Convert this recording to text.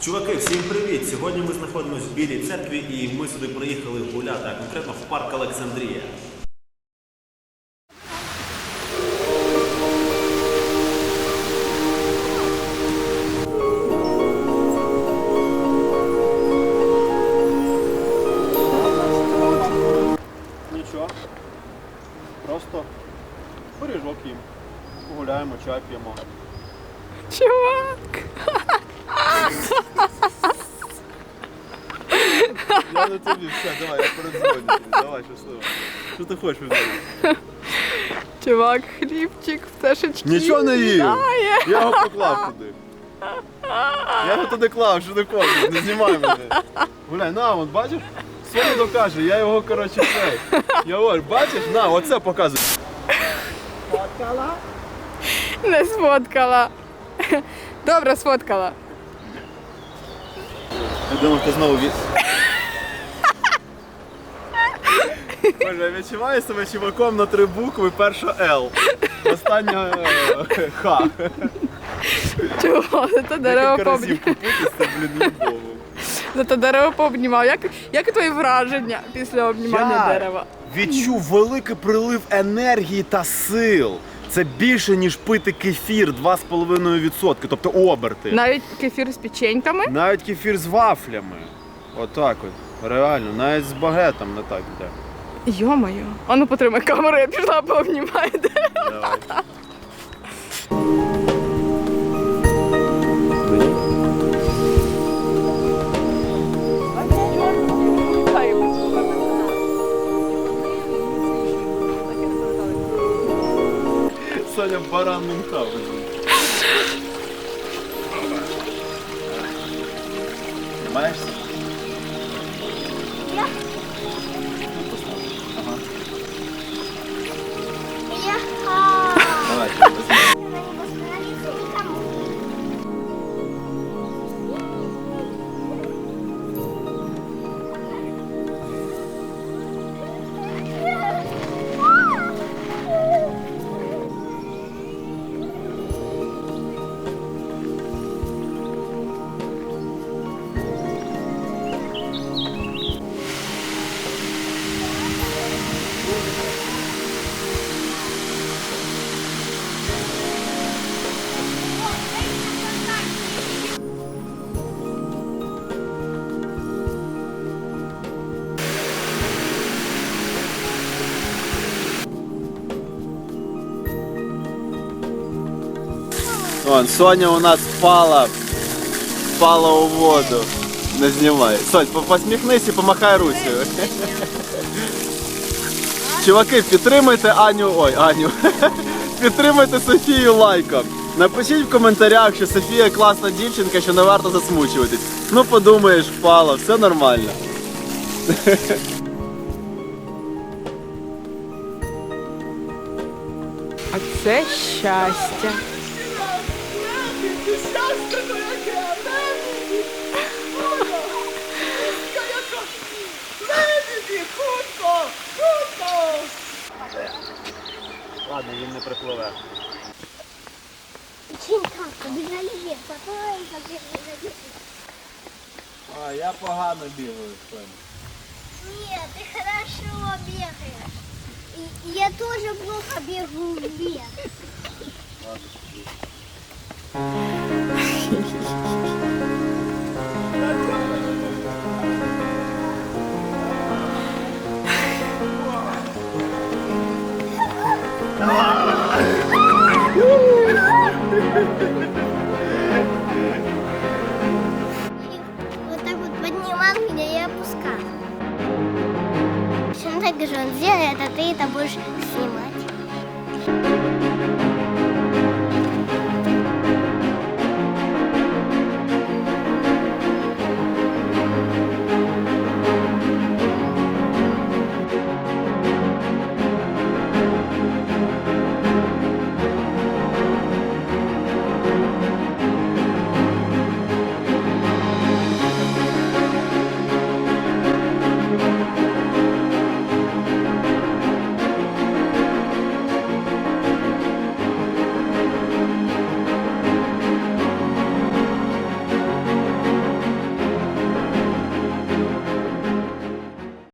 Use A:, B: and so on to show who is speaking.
A: Чуваки, всім привіт! Сьогодні ми знаходимося в Білій церкві і ми сюди приїхали гуляти, а конкретно в парк Олександрія.
B: Нічого. Просто пиріжок їм. Погуляємо, чай п'ємо.
C: Чувак!
B: Я на тобі, все, давай, я передзвоню тобі. Давай, щасливо. Що ти хочеш від мене?
C: Чувак, хлібчик, пташечки.
B: Нічого не їв. Я його поклав туди. Я його туди клав, що ти хочеш, не знімай мене. Гуляй, на, от бачиш? Соня докаже, я його, коротше, цей. Я говорю, бачиш, на, оце показуй.
C: Не сфоткала. Добре, сфоткала.
B: Я думав, ти знову від. Боже, я відчуваю себе чуваком на три букви, перша Л. Остання е, Х.
C: Чого? Зато дерево
B: Декілька разів
C: пообнімав.
B: купитися, це, блін, любову.
C: Зато дерево пообнімав. Як, як твої враження після обнімання
B: Я
C: дерева?
B: Відчув великий прилив енергії та сил. Це більше, ніж пити кефір 2,5%, тобто оберти.
C: Навіть кефір з печеньками.
B: Навіть кефір з вафлями. Отак от. Реально, навіть з багетом не так йде.
C: Йо-моє. А ну потримай камеру, я пішла пообнімаю.
B: Давай. Соня баран Мюнхгаузен. Тримаєшся? Вон, Соня у нас впала, впала у воду. Не знімай. Сонь, по- посміхнись і помахай Русію. Чуваки, підтримайте Аню. Ой, Аню. Підтримайте Софію лайком. Напишіть в коментарях, що Софія класна дівчинка, що не варто засмучуватись. Ну подумаєш, впала, все нормально.
C: А це щастя.
B: Ладно, він не припливе.
D: Чинка, вверх, ой, побежали.
B: А, я погано бігаю, Сонь.
D: Нет, ты хорошо бегаешь. И, и я тоже плохо бегу вверх. И вот так вот поднимал меня и опускал. Чем так же он сделает, а ты это будешь